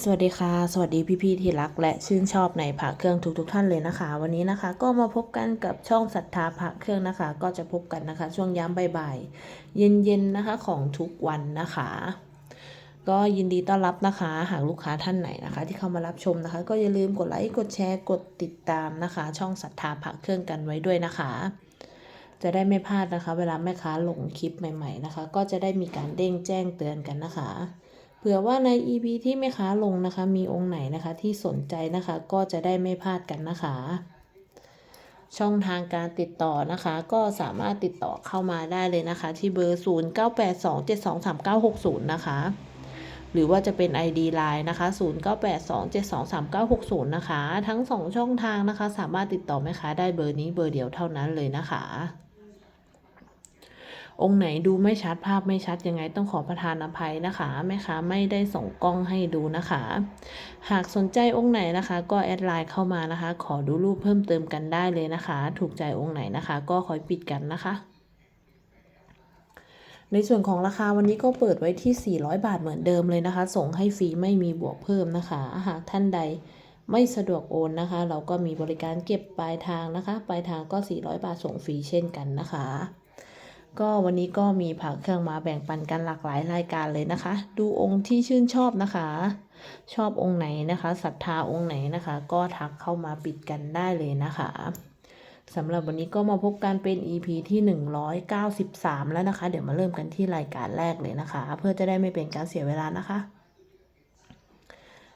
สวัสดีค่ะ สวัสดีพี่ๆที่รักและชื่นชอบในพระเครื่องทุกๆทท่านเลยนะคะ วันนี้นะคะก็มาพบกันกับช่องศรัทธาพระเครื่องนะคะ ก็จะพบกันนะคะ ช่วงย้ำบ่ายๆเย็นๆนะคะของทุกวันนะคะ ก็ยินดีต้อนรับนะคะ หากลูกค้าท่านไหนนะคะ ที่เข้ามารับชมนะคะ ก็อย่าลืมกดไลค์กดแชร์กดติดตามนะคะ ช่องศรัทธาพระเครื่องกันไว้ด้วยนะคะ จะได้ไม่พลาดนะคะ เวลาแม่ค้าลงคลิปใหม่ ๆนะคะ ก็จะได้มีการเด้งแจ้งเตือนกันนะคะ เผื่อว่าใน EP ที่แม่ค้าลงนะคะ มีองค์ไหนนะคะที่สนใจนะคะก็จะได้ไม่พลาดกันนะคะ ช่องทางการติดต่อนะคะ ก็สามารถติดต่อเข้ามาได้เลยนะคะ ที่เบอร์ 0982723960 นะคะ หรือว่าจะเป็น ID Line นะคะ 0982723960 นะคะ ทั้ง 2 ช่องทางนะคะ สามารถติดต่อแม่ค้าได้เบอร์นี้เบอร์เดียวเท่านั้นเลยนะคะ องค์ไหนดูไม่ชัดภาพไม่ชัดยังไงต้องขอประทานอภัยนะคะแม่ค้าไม่ได้ส่งกล้องให้ดูนะคะ หากสนใจองค์ไหนนะคะ ก็แอดไลน์เข้ามานะคะ ขอดูรูปเพิ่มเติมกันได้เลยนะคะ ถูกใจองค์ไหนนะคะ ก็คอยปิดกันนะคะในส่วนของราคาวันนี้ก็เปิดไว้ที่ 400 บาทเหมือนเดิมเลยนะคะ ส่งให้ฟรีไม่มีบวกเพิ่มนะคะ หากท่านใดไม่สะดวกโอนนะคะ เราก็มีบริการเก็บปลายทางนะคะ ปลายทางก็ 400 บาทส่งฟรีเช่นกันนะคะ ก็วันนี้ก็มีผักเครื่องมาแบ่งปันกันหลากหลายรายการเลยนะคะ ดูองค์ที่ชื่นชอบนะคะ ชอบองค์ไหนนะคะศรัทธาองค์ไหนนะคะ ก็ทักเข้ามาปิดกันได้เลยนะคะสำหรับวันนี้ก็มาพบกันเป็น EP ที่ 193 แล้วนะคะ เดี๋ยวมาเริ่มกันที่รายการแรกเลยนะคะ เพื่อจะได้ไม่เป็นการเสียเวลานะคะ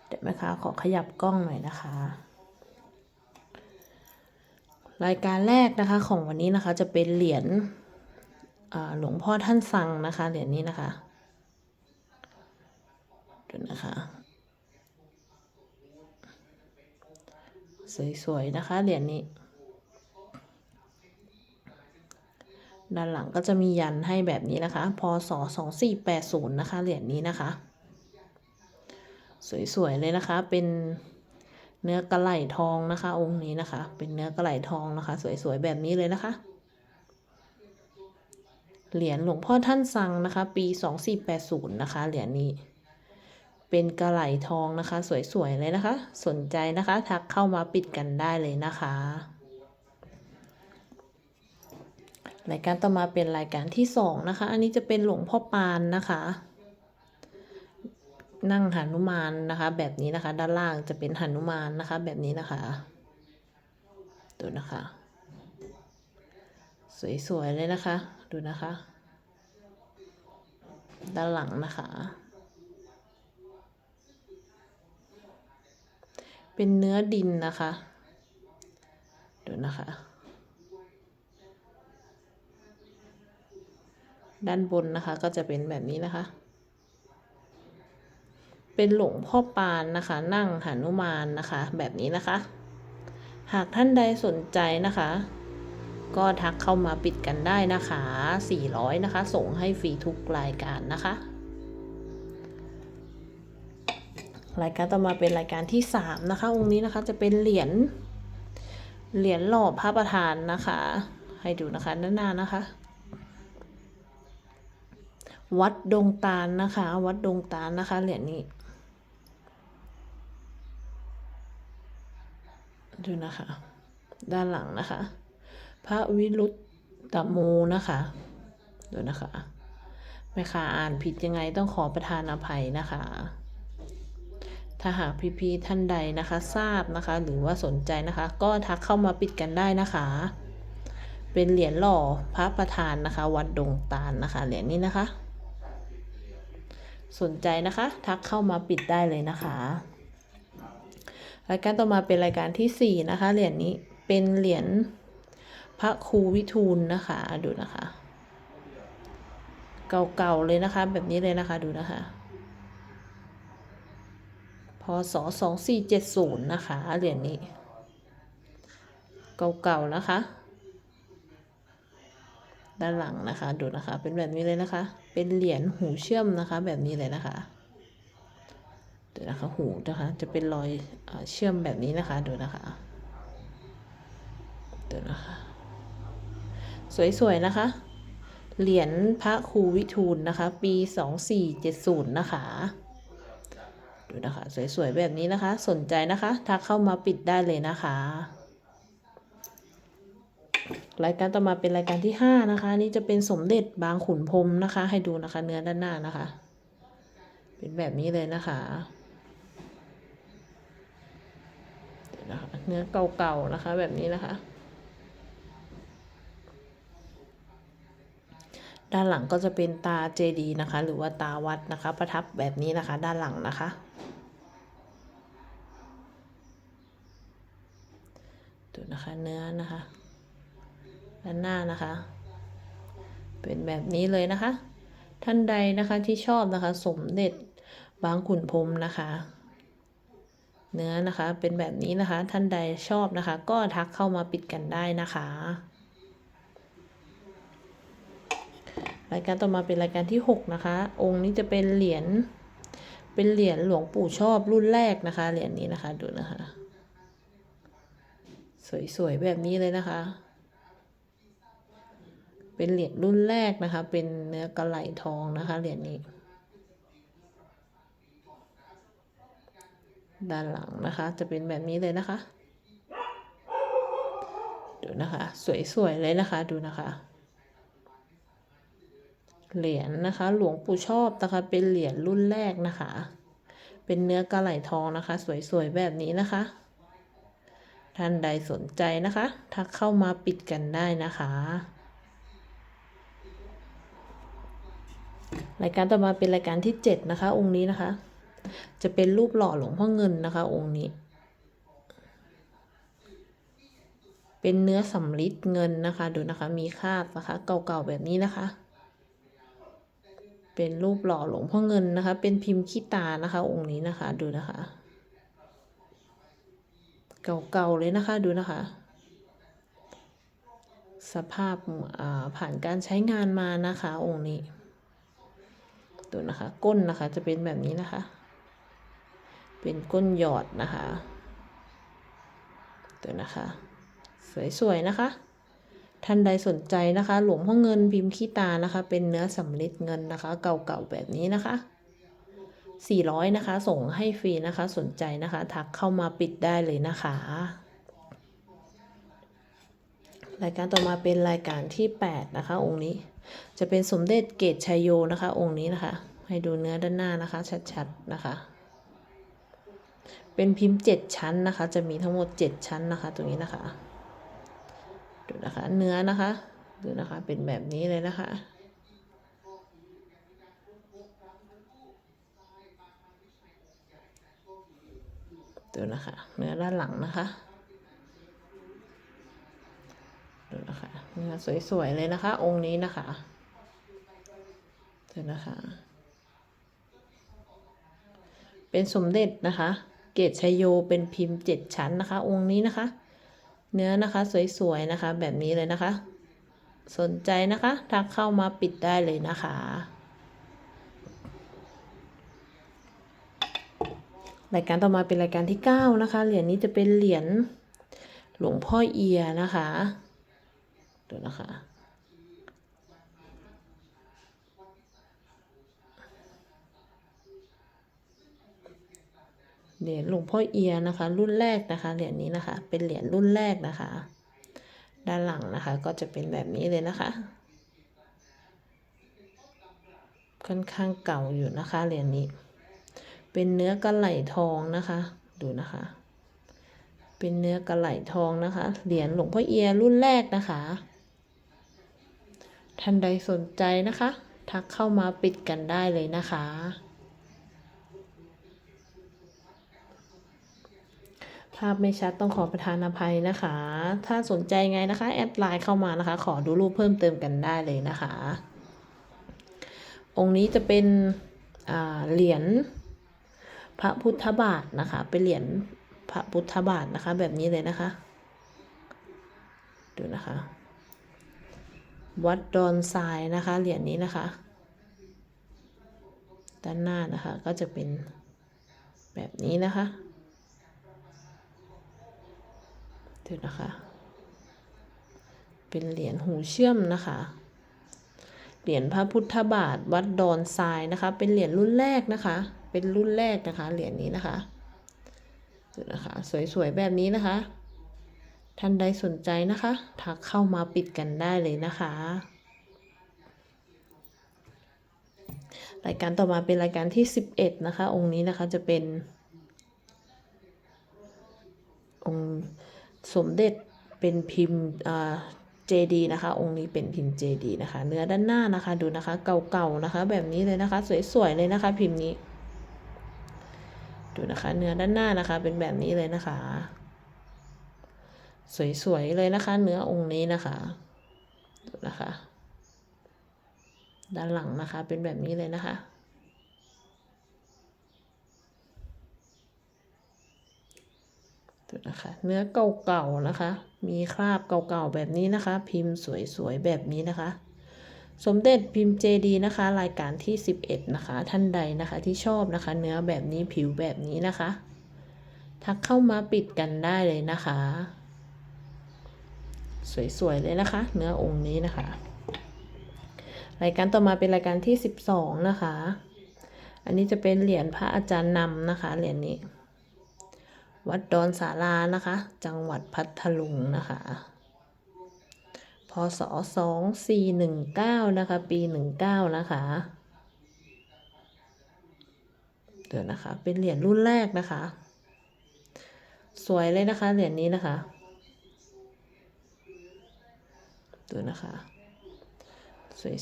เดี๋ยวแม่ค้าขอขยับกล้องหน่อยนะคะ รายการแรกนะคะของวันนี้นะคะจะเป็นเหรียญ หลวงพ่อท่านสั่งนะคะเหรียญนี้นะคะดูนะคะ สวยๆนะคะเหรียญนี้ ด้านหลังก็จะมียันให้แบบนี้นะคะ พศ2480นะคะเหรียญนี้นะคะ สวยๆเลยนะคะ เป็นเนื้อกระไหลทองนะคะ องค์นี้นะคะ เป็นเนื้อกระไหลทองนะคะ สวยๆแบบนี้เลยนะคะ เหรียญหลวงพ่อท่านสั่งนะคะ ปี 2480 นะคะ เหรียญนี้ เป็นกระไหลทองนะคะ สวยๆเลยนะคะ สนใจนะคะ ทักเข้ามาปิดกันได้เลยนะคะรายการต่อมาเป็นรายการที่สองนะคะ อันนี้จะเป็นหลวงพ่อปานนะคะ นั่งหนุมานนะคะ แบบนี้นะคะ ด้านล่างจะเป็นหนุมานนะคะ แบบนี้นะคะดูนะคะ สวยๆเลยนะคะ ดูนะคะ ด้านหลังนะคะ เป็นเนื้อดินนะคะ ดูนะคะ ด้านบนนะคะก็จะเป็นแบบนี้นะคะ เป็นหลวงพ่อปานนะคะ นั่งหนุมานนะคะ แบบนี้นะคะ หากท่านใดสนใจนะคะ ก็ทักเข้ามาปิดกันได้นะคะ 400 นะคะ ส่งให้ฟรีทุกรายการนะคะ รายการต่อมาเป็นรายการที่ 3 นะคะ องค์นี้นะคะจะเป็นเหรียญเหรียญหล่อพระประธานนะคะ ให้ดูนะคะด้านหน้านะคะ วัดดงตาลนะคะ วัดดงตาลนะคะ เหรียญนี้ดูนะคะ ด้านหลังนะคะ พระวิรุตตโมนะคะดูนะคะแม่ค้าอ่านผิดยังไงต้องขอประทานอภัยนะคะ ถ้าหากพี่ๆท่านใดนะคะทราบนะคะ หรือว่าสนใจนะคะ ก็ทักเข้ามาปิดกันได้นะคะ เป็นเหรียญหล่อพระประธานนะคะ วัดดงตาลนะคะเหรียญนี้นะคะ สนใจนะคะ ทักเข้ามาปิดได้เลยนะคะรายการต่อมาเป็นรายการที่4นะคะเหรียญนี้เป็นเหรียญ พระครูวิทูลนะคะ ดูนะคะ เก่าๆเลยนะคะ แบบนี้เลยนะคะ ดูนะคะพศสองสี่เจ็ดศูนย์นะคะเหรียญนี้ เก่าๆนะคะ ด้านหลังนะคะ ดูนะคะ เป็นแบบนี้เลยนะคะ เป็นเหรียญหูเชื่อมนะคะ แบบนี้เลยนะคะดูนะคะหูนะคะจะเป็นรอยเชื่อมแบบนี้นะคะดูนะคะดูนะคะ สวยๆ นะคะ เหรียญพระครูวิทูลนะคะ ปี 2470 นะคะ ดูนะคะ สวยๆ แบบนี้นะคะ สนใจนะคะทักเข้ามาปิดได้เลยนะคะ รายการต่อมาเป็นรายการที่ห้านะคะ นี่จะเป็นสมเด็จบางขุนพรมนะคะ ให้ดูนะคะเนื้อด้านหน้านะคะ เป็นแบบนี้เลยนะคะนะคะเนื้อเก่าๆนะคะแบบนี้นะคะ ด้านหลังก็จะเป็นตาเจดีนะคะ หรือว่าตาวัดนะคะ ประทับแบบนี้นะคะ ด้านหลังนะคะ ดูนะคะเนื้อนะคะ ด้านหน้านะคะ เป็นแบบนี้เลยนะคะ ท่านใดนะคะที่ชอบนะคะ สมเด็จบางขุนพรมนะคะเนื้อนะคะเป็นแบบนี้นะคะท่านใดชอบนะคะ ก็ทักเข้ามาปิดกันได้นะคะ รายการต่อมาเป็นรายการที่ 6 นะคะ องค์นี้จะเป็นเหรียญเป็นเหรียญหลวงปู่ชอบรุ่นแรกนะคะเหรียญนี้นะคะดูนะคะ สวยๆแบบนี้เลยนะคะ เป็นเหรียญรุ่นแรกนะคะ เป็นเนื้อกระไหลทองนะคะเหรียญนี้ ด้านหลังนะคะ จะเป็นแบบนี้เลยนะคะ ดูนะคะ สวยๆเลยนะคะดูนะคะ เหรียญนะคะ หลวงปู่ชอบนะคะเป็นเหรียญรุ่นแรกนะคะ เป็นเนื้อกระไหลทองนะคะ สวยๆแบบนี้นะคะ ท่านใดสนใจนะคะทักเข้ามาปิดกันได้นะคะรายการต่อมาเป็นรายการที่ 7 นะคะ องค์นี้นะคะ จะเป็นรูปหล่อหลวงพ่อเงินนะคะ องค์นี้ เป็นเนื้อสำริดเงินนะคะ ดูนะคะมีคาบนะคะ เก่าๆแบบนี้นะคะ เป็นรูปหล่อหลวงพ่อเงินนะคะ เป็นพิมพ์ขี้ตานะคะ องค์นี้นะคะ ดูนะคะ เก่าๆเลยนะคะ ดูนะคะ สภาพผ่านการใช้งานมานะคะ องค์นี้ ดูนะคะ ก้นนะคะจะเป็นแบบนี้นะคะ เป็นก้นหยอดนะคะ ดูนะคะ สวยๆนะคะ ท่านใดสนใจนะคะ หลวงพ่อเงินพิมพ์ขี้ตานะคะ เป็นเนื้อสำริดเงินนะคะ เก่าๆแบบนี้นะคะ 400 นะคะ ส่งให้ฟรีนะคะ สนใจนะคะ ทักเข้ามาปิดได้เลยนะคะ รายการต่อมาเป็นรายการที่ 8 นะคะ องค์นี้ จะเป็นสมเด็จเกตชัยโยนะคะ องค์นี้นะคะ ให้ดูเนื้อด้านหน้านะคะ ชัดๆนะคะเป็นพิมพ์ 7 ชั้นนะคะ จะมีทั้งหมด 7 ชั้นนะคะ ตรงนี้นะคะ ดูนะคะ เนื้อนะคะ ดูนะคะเป็นแบบนี้เลยนะคะ ดูนะคะ เนื้อด้านหลังนะคะดูนะคะเนื้อสวยๆเลยนะคะ องค์นี้นะคะดูนะคะ เป็นสมเด็จนะคะ เกตชัยโยเป็นพิมพ์เจ็ดชั้นนะคะ องค์นี้นะคะ เนื้อนะคะสวยๆนะคะ แบบนี้เลยนะคะ สนใจนะคะทักเข้ามาปิดได้เลยนะคะ รายการต่อมาเป็นรายการที่ 9 นะคะ เหรียญนี้จะเป็นเหรียญหลวงพ่อเอียนะคะดูนะคะ เหรียญหลวงพ่อเอียนะคะ รุ่นแรกนะคะเหรียญนี้นะคะ เป็นเหรียญรุ่นแรกนะคะ ด้านหลังนะคะ ก็จะเป็นแบบนี้เลยนะคะ ค่อนข้างเก่าอยู่นะคะเหรียญนี้ เป็นเนื้อกระไหลทองนะคะ ดูนะคะ เป็นเนื้อกระไหลทองนะคะเหรียญหลวงพ่อเอียรุ่นแรกนะคะท่านใดสนใจนะคะ ทักเข้ามาปิดกันได้เลยนะคะ ภาพไม่ชัดต้องขอประทานอภัยนะคะ ถ้าสนใจไงนะคะ แอดไลน์เข้ามานะคะ ขอดูรูปเพิ่มเติมกันได้เลยนะคะ องค์นี้จะเป็นเหรียญพระพุทธบาทนะคะ เป็นเหรียญพระพุทธบาทนะคะ แบบนี้เลยนะคะ ดูนะคะ วัดดอนทรายนะคะ เหรียญนี้นะคะ ด้านหน้านะคะก็จะเป็นแบบนี้นะคะ ดูนะคะ เป็นเหรียญหูเชื่อมนะคะ เหรียญพระพุทธบาทวัดดอนทรายนะคะ เป็นเหรียญรุ่นแรกนะคะ เป็นรุ่นแรกนะคะ เหรียญนี้นะคะดูนะคะ สวยๆแบบนี้นะคะ ท่านใดสนใจนะคะ ทักเข้ามาปิดกันได้เลยนะคะรายการต่อมาเป็นรายการที่ 11 นะคะ องค์นี้นะคะจะเป็น สมเด็จเป็นพิมพ์เจดีนะคะ องค์นี้เป็นพิมพ์เจดีนะคะ เนื้อด้านหน้านะคะ ดูนะคะ เก่าๆนะคะ แบบนี้เลยนะคะ สวยๆเลยนะคะ พิมพ์นี้ ดูนะคะ เนื้อด้านหน้านะคะ เป็นแบบนี้เลยนะคะ สวยๆเลยนะคะ เนื้อองค์นี้นะคะ ดูนะคะ ด้านหลังนะคะ เป็นแบบนี้เลยนะคะ ดูนะคะ เนื้อเก่าๆนะคะ มีคราบเก่าๆแบบนี้นะคะ พิมพ์สวยๆแบบนี้นะคะ สมเด็จพิมพ์เจดีนะคะ รายการที่ 11 นะคะ ท่านใดนะคะที่ชอบนะคะ เนื้อแบบนี้ผิวแบบนี้นะคะ ทักเข้ามาปิดกันได้เลยนะคะ สวยๆเลยนะคะ เนื้อองค์นี้นะคะ รายการต่อมาเป็นรายการที่ 12 นะคะ อันนี้จะเป็นเหรียญพระอาจารย์นำนะคะเหรียญนี้ วัดดอนสารานะคะ จังหวัดพัทลุงนะคะ พศ2419นะคะ ปี19นะคะเดี๋ยวนะคะ เป็นเหรียญรุ่นแรกนะคะ สวยเลยนะคะ เหรียญนี้นะคะดูนะคะ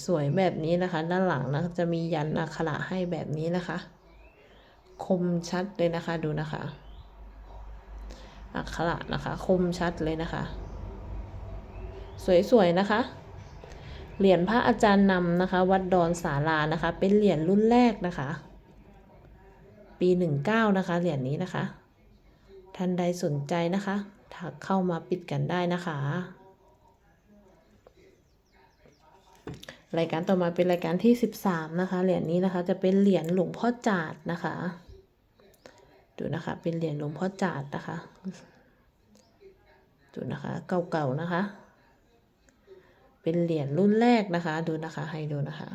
สวยๆแบบนี้นะคะ ด้านหลังนะจะมียันอักขระให้แบบนี้นะคะ คมชัดเลยนะคะดูนะคะ อักขระนะคะ คมชัดเลยนะคะ สวยๆนะคะ เหรียญพระอาจารย์นำนะคะ วัดดอนสารานะคะ เป็นเหรียญรุ่นแรกนะคะ ปีหนึ่งเก้านะคะ เหรียญนี้นะคะ ท่านใดสนใจนะคะทักเข้ามาปิดกันได้นะคะ รายการต่อมาเป็นรายการที่ 13 นะคะ เหรียญนี้นะคะ จะเป็นเหรียญหลวงพ่อจาดนะคะ ดูนะคะ เป็นเหรียญหลวงพ่อจาดนะคะ ดูนะคะ เก่าๆนะคะ เป็นเหรียญรุ่นแรกนะคะ ดูนะคะ ให้ดูนะคะ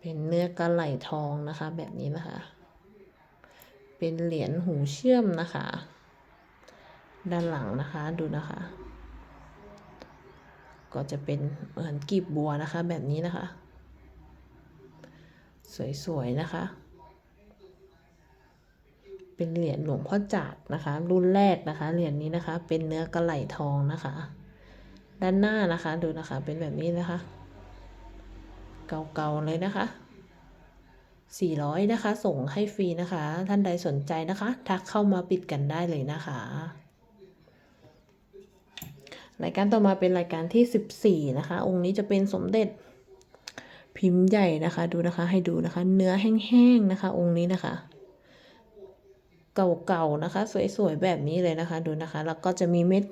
เป็นเนื้อกระไหลทองนะคะ แบบนี้นะคะ เป็นเหรียญหูเชื่อมนะคะ ด้านหลังนะคะ ดูนะคะ ก็จะเป็นเหมือนกีบบัวนะคะ แบบนี้นะคะ สวยๆนะคะ เป็นเหรียญหลวงพ่อจาดนะคะ รุ่นแรกนะคะ เหรียญนี้นะคะ เป็นเนื้อกระไหลทองนะคะ ด้านหน้านะคะดูนะคะ เป็นแบบนี้นะคะ เก่าๆเลยนะคะ 400 นะคะ ส่งให้ฟรีนะคะ ท่านใดสนใจนะคะ ทักเข้ามาปิดกันได้เลยนะคะ รายการต่อมาเป็นรายการที่ 14 นะคะ องค์นี้จะเป็นสมเด็จพิมพ์ใหญ่นะคะ ดูนะคะ ให้ดูนะคะ เนื้อแห้งๆนะคะ องค์นี้นะคะ เก่าๆนะคะ สวยๆแบบนี้เลยนะคะดูนะคะ แล้วก็จะมีเม็ด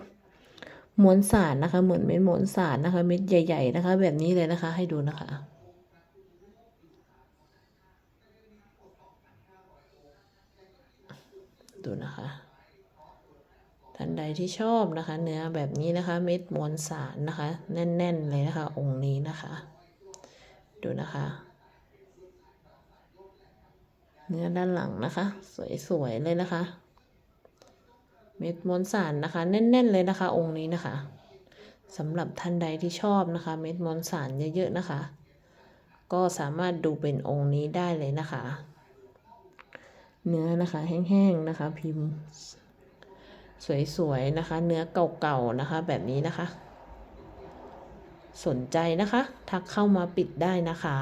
มวลสารนะคะ เหมือนเม็ดมวลสารนะคะ เม็ดใหญ่ ๆ นะคะ แบบนี้เลยนะคะ ให้ดูนะคะดูนะคะ ท่านใดที่ชอบนะคะ เนื้อแบบนี้นะคะ เม็ดมวลสารนะคะ แน่น ๆ เลยนะคะ องค์นี้นะคะ ดูนะคะ เนื้อด้านหลังนะคะ สวยๆเลยนะคะ เม็ดมวลสารนะคะ แน่น ๆ เลยนะคะ องค์นี้นะคะสำหรับท่านใดที่ชอบนะคะ เม็ดมวลสารเยอะๆนะคะ ก็สามารถดูเป็นองค์นี้ได้เลยนะคะ เนื้อนะคะแห้งๆนะคะ พิมพ์ สวยๆนะคะ เนื้อเก่าๆนะคะ แบบนี้นะคะ สนใจนะคะ ทักเข้ามาปิดได้นะคะ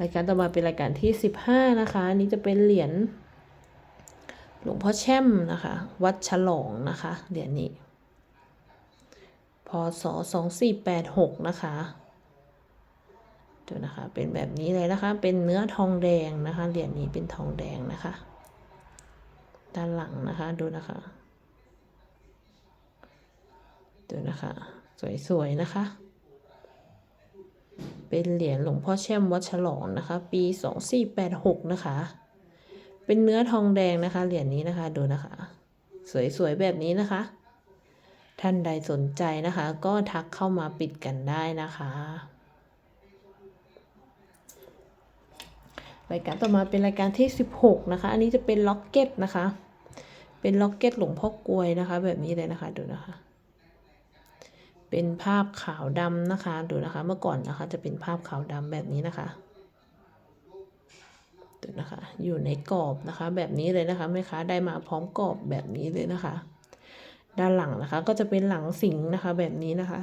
รายการต่อมาเป็นรายการที่ 15 นะคะอันนี้จะเป็นเหรียญหลวงพ่อแช่มนะคะ วัดฉลองนะคะเหรียญนี้พศ2486 นะคะดูนะคะเป็นแบบนี้เลยนะคะ เป็นเนื้อทองแดงนะคะเหรียญนี้เป็นทองแดงนะคะ ด้านหลังนะคะดูนะคะดูนะคะ สวยๆนะคะ เป็นเหรียญหลวงพ่อแช่มวัดฉลองนะคะ ปี 2486 นะคะ เป็นเนื้อทองแดงนะคะ เหรียญนี้นะคะดูนะคะ สวยๆแบบนี้นะคะ ท่านใดสนใจนะคะ ก็ทักเข้ามาปิดกันได้นะคะรายการต่อมาเป็นรายการที่ 16 นะคะ อันนี้จะเป็นล็อกเก็ตนะคะ เป็นล็อกเก็ตหลวงพ่อกลวยนะคะ แบบนี้เลยนะคะดูนะคะ เป็นภาพขาวดำนะคะ ดูนะคะ เมื่อก่อนนะคะ จะเป็นภาพขาวดำแบบนี้นะคะดูนะคะ อยู่ในกรอบนะคะ แบบนี้เลยนะคะแม่ค้าได้มาพร้อมกรอบแบบนี้เลยนะคะ ด้านหลังนะคะ ก็จะเป็นหลังสิงนะคะ แบบนี้นะคะ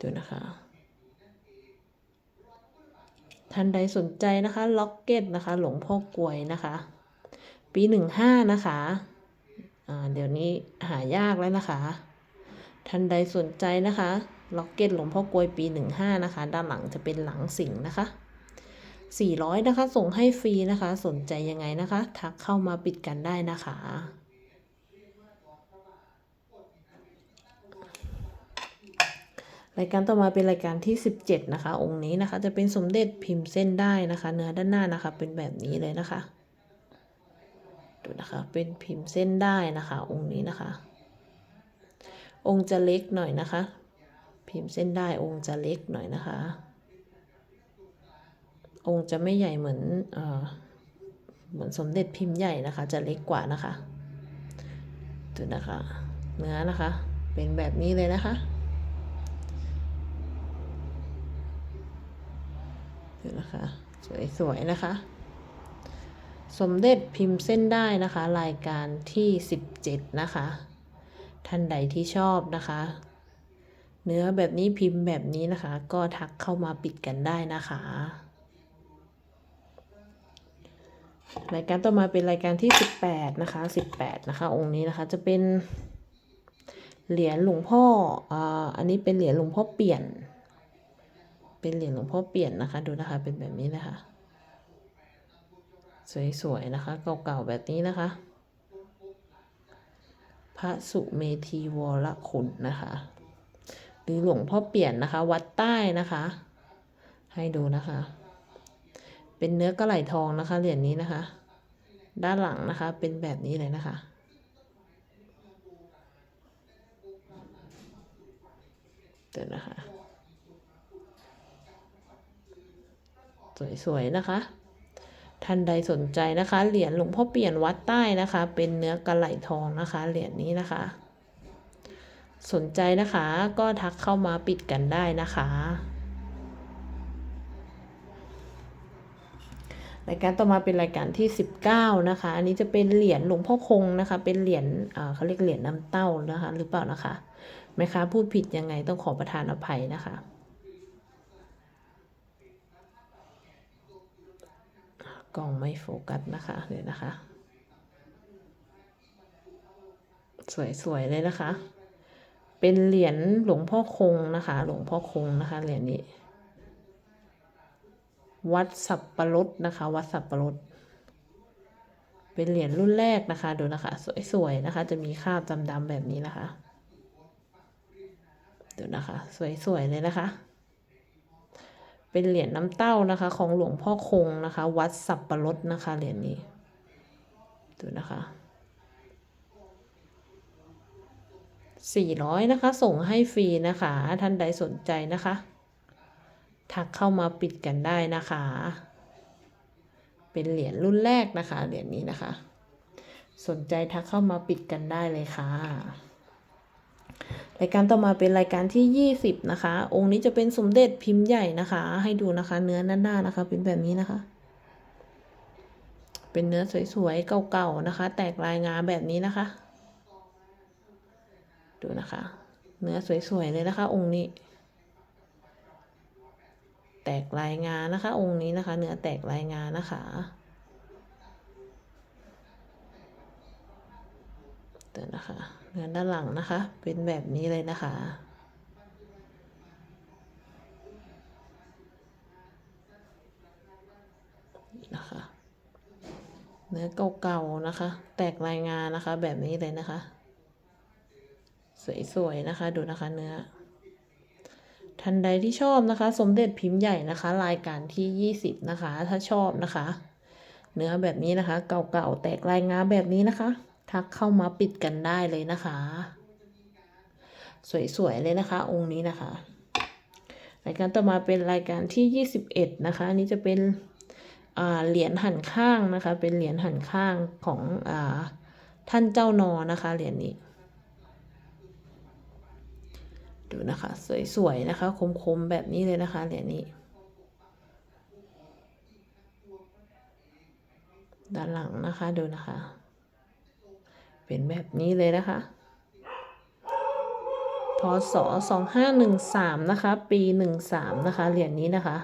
ดูนะคะท่านใดสนใจนะคะล็อกเก็ตนะคะ หลวงพ่อกลวยนะคะ ปีหนึ่งห้านะคะ เดี๋ยวนี้หายากแล้วนะคะ ท่านใดสนใจนะคะล็อกเก็ตหลวงพ่อกลวยปีหนึ่งห้านะคะ ด้านหลังจะเป็นหลังสิงนะคะสี่ร้อยนะคะ ส่งให้ฟรีนะคะ สนใจยังไงนะคะ ทักเข้ามาปิดกันได้นะคะ รายการต่อมาเป็นรายการที่ 17 นะคะ องค์นี้นะคะ จะเป็นสมเด็จพิมพ์เส้นได้นะคะ เนื้อด้านหน้านะคะ เป็นแบบนี้เลยนะคะ ดูนะคะ เป็นพิมพ์เส้นได้นะคะ องค์นี้นะคะ องค์จะเล็กหน่อยนะคะ พิมพ์เส้นได้องค์จะเล็กหน่อยนะคะ องค์จะไม่ใหญ่เหมือนเออเหมือนสมเด็จพิมพ์ใหญ่นะคะ จะเล็กกว่านะคะดูนะคะ เนื้อนะคะ เป็นแบบนี้เลยนะคะดูนะคะ สวยๆนะคะ สมเด็จพิมพ์เส้นได้นะคะ รายการที่ 17 นะคะ ท่านใดที่ชอบนะคะ เนื้อแบบนี้พิมพ์แบบนี้นะคะ ก็ทักเข้ามาปิดกันได้นะคะรายการต่อมาเป็นรายการที่ 18 นะคะ 18 นะคะ องค์นี้นะคะจะเป็น เหรียญหลวงพ่ออ่าอันนี้เป็นเหรียญหลวงพ่อเปลี่ยน เป็นเหรียญหลวงพ่อเปลี่ยนนะคะ ดูนะคะ เป็นแบบนี้นะคะ สวยๆนะคะ เก่าๆแบบนี้นะคะ ระสุเมธีวรคุณนะคะ หรือหลวงพ่อเปลี่ยนนะคะ วัดใต้นะคะ ให้ดูนะคะ เป็นเนื้อกระไหลทองนะคะเหรียญนี้นะคะ ด้านหลังนะคะเป็นแบบนี้เลยนะคะเดี๋ยวนะคะ สวยๆนะคะ ท่านใดสนใจนะคะ เหรียญหลวงพ่อเปลี่ยนวัดใต้นะคะ เป็นเนื้อกระไหลทองนะคะ เหรียญนี้นะคะ สนใจนะคะก็ทักเข้ามาปิดกันได้นะคะรายการต่อมาเป็นรายการที่ 19 นะคะ อันนี้จะเป็นเหรียญหลวงพ่อคงนะคะ เป็นเหรียญเขาเรียกเหรียญน้ำเต้านะคะ หรือเปล่านะคะแม่ค้าพูดผิดยังไงต้องขอประทานอภัยนะคะ กล้องไม่โฟกัสนะคะเดี๋ยวนะคะ สวยๆเลยนะคะ เป็นเหรียญหลวงพ่อคงนะคะ หลวงพ่อคงนะคะเหรียญนี้ วัดสับปะรดนะคะ วัดสับปะรดเป็นเหรียญรุ่นแรกนะคะ ดูนะคะ สวยๆนะคะ จะมีคราบดำๆแบบนี้นะคะ ดูนะคะ สวยๆเลยนะคะ เป็นเหรียญน้ำเต้านะคะ ของหลวงพ่อคงนะคะ วัดสับปะรดนะคะเหรียญนี้ดูนะคะสี่ร้อยนะคะ ส่งให้ฟรีนะคะ ท่านใดสนใจนะคะ ทักเข้ามาปิดกันได้นะคะ เป็นเหรียญรุ่นแรกนะคะ เหรียญนี้นะคะ สนใจทักเข้ามาปิดกันได้เลยค่ะ รายการต่อมาเป็นรายการที่ 20 นะคะ องค์นี้จะเป็นสมเด็จพิมพ์ใหญ่นะคะ ให้ดูนะคะ เนื้อหน้าๆนะคะ เป็นแบบนี้นะคะ เป็นเนื้อสวยๆเก่าๆนะคะ แตกลายงาแบบนี้นะคะ ดูนะคะ เนื้อสวยๆเลยนะคะ องค์นี้ แตกลายงานะคะ องค์นี้นะคะ เนื้อแตกลายงานะคะเดี๋ยวนะคะ เนื้อด้านหลังนะคะ เป็นแบบนี้เลยนะคะ นะคะ เนื้อเก่าๆนะคะ แตกลายงานนะคะ แบบนี้เลยนะคะ สวยๆนะคะ ดูนะคะเนื้อท่านใดที่ชอบนะคะ สมเด็จพิมพ์ใหญ่นะคะ รายการที่ 20 นะคะ ถ้าชอบนะคะ เนื้อแบบนี้นะคะ เก่าๆแตกลายงาแบบนี้นะคะ ทักเข้ามาปิดกันได้เลยนะคะ สวยๆเลยนะคะ องค์นี้นะคะ รายการต่อมาเป็นรายการที่ 21 นะคะอันนี้จะเป็นเหรียญหันข้างนะคะ เป็นเหรียญหันข้างของอท่านเจ้านอนะคะเหรียญนี้ดูนะคะ สวยๆนะคะคมๆแบบนี้เลยนะคะเหรียญนี้ ด้านหลังนะคะดูนะคะ เป็นแบบนี้เลยนะคะพศ2513 นะคะ ปี 13 นะคะ เหรียญนี้นะคะ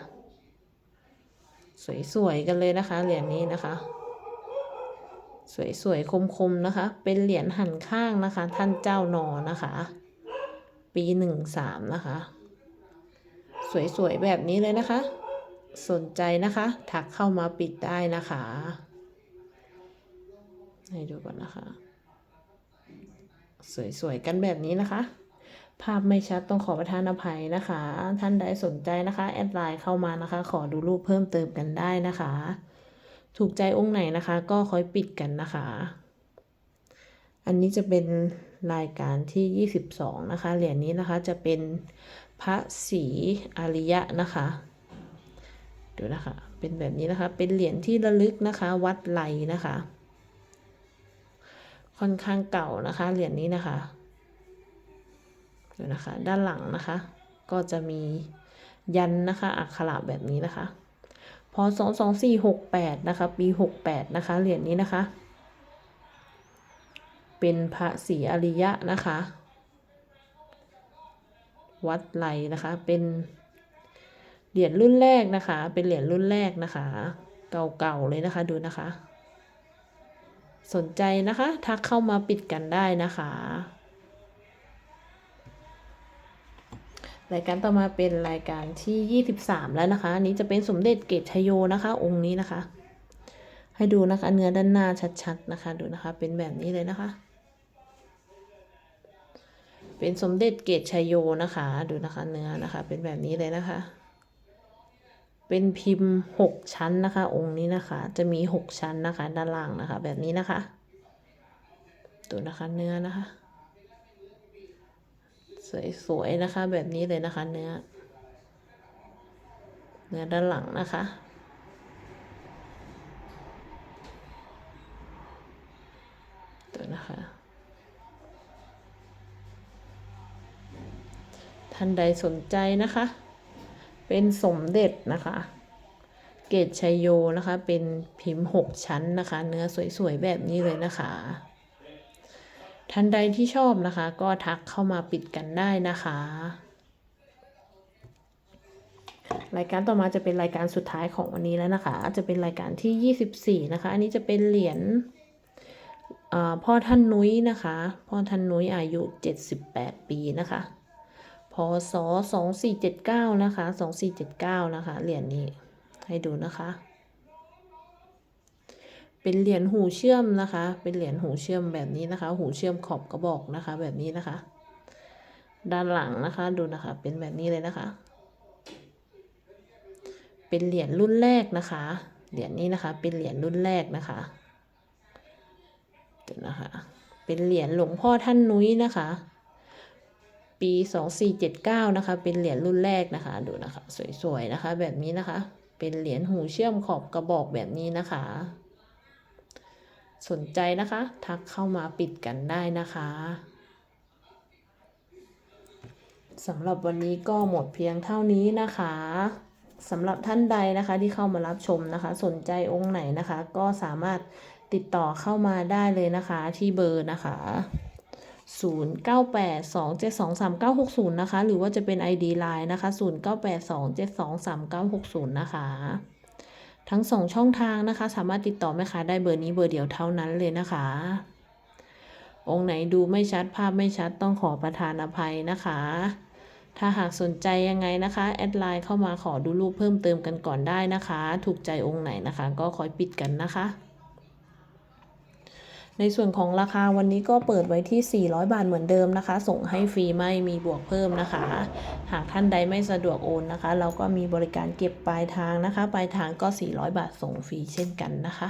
สวย ๆ กันเลยนะคะ เหรียญนี้นะคะ สวย ๆ คม ๆ นะคะ เป็นเหรียญหันข้างนะคะ ท่านเจ้านอนะคะ ปี 13 นะคะ สวย ๆ แบบนี้เลยนะคะ สนใจนะคะ ทักเข้ามาปิดได้นะคะ ให้ดูก่อนนะคะ สวยๆกันแบบนี้นะคะ ภาพไม่ชัดต้องขอประทานอภัยนะคะ ท่านใดสนใจนะคะ แอดไลน์เข้ามานะคะ ขอดูรูปเพิ่มเติมกันได้นะคะ ถูกใจองค์ไหนนะคะ ก็ค่อยปิดกันนะคะ อันนี้จะเป็นรายการที่ 22 นะคะ เหรียญนี้นะคะจะเป็นพระศรีอริยะนะคะดูนะคะ เป็นแบบนี้นะคะ เป็นเหรียญที่ระลึกนะคะ วัดไหลนะคะ ค่อนข้างเก่านะคะ เหรียญนี้นะคะดูนะคะ ด้านหลังนะคะ ก็จะมียันนะคะ อักขระแบบนี้นะคะ พศ2468 นะคะ ปี 68 นะคะ เหรียญนี้นะคะ เป็นพระศรีอริยะนะคะ วัดไหลนะคะ เป็นเหรียญรุ่นแรกนะคะ เป็นเหรียญรุ่นแรกนะคะ เก่าๆเลยนะคะ ดูนะคะ สนใจนะคะ ทักเข้ามาปิดกันได้นะคะ รายการต่อมาเป็นรายการที่ 23 แล้วนะคะอันนี้จะเป็นสมเด็จเกตชโยนะคะ องค์นี้นะคะ ให้ดูนะคะเนื้อด้านหน้าชัดๆนะคะ ดูนะคะ เป็นแบบนี้เลยนะคะ เป็นสมเด็จเกตชโยนะคะ ดูนะคะเนื้อนะคะ เป็นแบบนี้เลยนะคะ เป็นพิมพ์ 6 ชั้นนะคะ องค์นี้นะคะ จะมี 6 ชั้นนะคะ ด้านล่างนะคะ แบบนี้นะคะดูนะคะเนื้อนะคะ สวยๆนะคะ แบบนี้เลยนะคะ เนื้อ เนื้อด้านหลังนะคะดูนะคะ ท่านใดสนใจนะคะ เป็นสมเด็จนะคะ เกตชัยโยนะคะ เป็นพิมพ์ 6 ชั้นนะคะ เนื้อสวยๆ แบบนี้เลยนะคะ ท่านใดที่ชอบนะคะ ก็ทักเข้ามาปิดกันได้นะคะ รายการต่อมาจะเป็นรายการสุดท้ายของวันนี้แล้วนะคะ จะเป็นรายการที่ 24 นะคะ อันนี้จะเป็นเหรียญพ่อท่านนุ้ยนะคะ พ่อท่านนุ้ยอายุ 78 ปีนะคะ พศ2479นะคะ2479นะคะ เหรียญนี้ให้ดูนะคะ เป็นเหรียญหูเชื่อมนะคะ เป็นเหรียญหูเชื่อมแบบนี้นะคะ หูเชื่อมขอบกระบอกนะคะ แบบนี้นะคะ ด้านหลังนะคะดูนะคะ เป็นแบบนี้เลยนะคะ เป็นเหรียญรุ่นแรกนะคะ เหรียญนี้นะคะ เป็นเหรียญรุ่นแรกนะคะดูนะคะ เป็นเหรียญหลวงพ่อท่านนุ้ยนะคะ ปี 2479 นะคะ เป็นเหรียญรุ่นแรกนะคะ ดูนะคะ สวยๆ นะคะ แบบนี้นะคะ เป็นเหรียญหูเชื่อมขอบกระบอกแบบนี้นะคะ สนใจนะคะ ทักเข้ามาปิดกันได้นะคะสำหรับวันนี้ก็หมดเพียงเท่านี้นะคะสำหรับท่านใดนะคะที่เข้ามารับชมนะคะ สนใจองค์ไหนนะคะ ก็สามารถติดต่อเข้ามาได้เลยนะคะที่เบอร์นะคะ 0982723960 นะคะ หรือว่าจะเป็น ID Line นะคะ 0982723960 นะคะ ทั้งสองช่องทางนะคะ สามารถติดต่อแม่ค้าได้เบอร์นี้เบอร์เดียวเท่านั้นเลยนะคะ องค์ไหนดูไม่ชัดภาพไม่ชัดต้องขอประทานอภัยนะคะ ถ้าหากสนใจยังไงนะคะ แอดไลน์เข้ามาขอดูรูปเพิ่มเติมกันก่อนได้นะคะ ถูกใจองค์ไหนนะคะ ก็คอยปิดกันนะคะ ในส่วนของราคาวันนี้ก็เปิดไว้ที่ 400 บาทเหมือนเดิมนะคะ ส่งให้ฟรีไม่มีบวกเพิ่มนะคะ หากท่านใดไม่สะดวกโอนนะคะ เราก็มีบริการเก็บปลายทางนะคะ ปลายทางก็ 400 บาทส่งฟรีเช่นกันนะคะ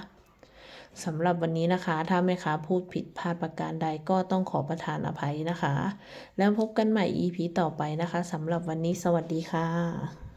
สำหรับวันนี้นะคะ ถ้าแม่ค้าพูดผิดพลาดประการใดก็ต้องขอประทานอภัยนะคะ แล้วพบกันใหม่ EP ต่อไปนะคะสำหรับวันนี้สวัสดีค่ะ